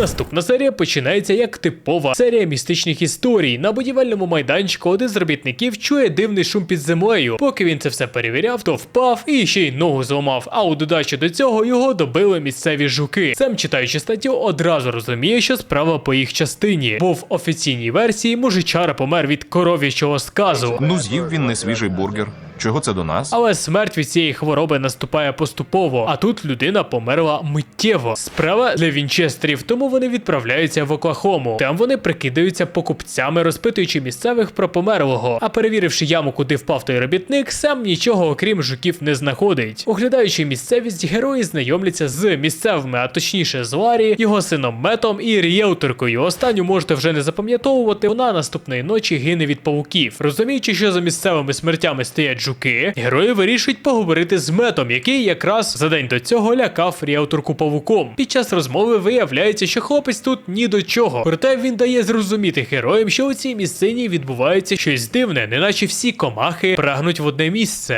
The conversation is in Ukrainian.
Наступна серія починається як типова серія містичних історій. На будівельному майданчику один з робітників чує дивний шум під землею. Поки він це все перевіряв, то впав і ще й ногу зламав. А у додачу до цього його добили місцеві жуки. Сам читаючи статтю, одразу розуміє, що справа по їх частині, бо в офіційній версії мужичара помер від коров'ячого сказу. Ну, з'їв він не свіжий бургер. Чого це до нас? Але смерть від цієї хвороби наступає поступово, а тут людина померла миттєво. Справа для вінчестерів, тому вони відправляються в Оклахому. Там вони прикидаються покупцями, розпитуючи місцевих про померлого. А перевіривши яму, куди впав той робітник, сам нічого окрім жуків не знаходить. Оглядаючи місцевість, герої знайомляться з місцевими, а точніше з Ларі, його сином Метом і ріелторкою. Останню можете вже не запам'ятовувати. Вона наступної ночі гине від павуків. Розуміючи, що за місцевими смертями стоять жуки, герої вирішують поговорити з метом, який якраз за день до цього лякав ріауторку павуком. Під час розмови виявляється, що хлопець тут ні до чого. Проте він дає зрозуміти героям, що у цій місцині відбувається щось дивне, неначе всі комахи прагнуть в одне місце.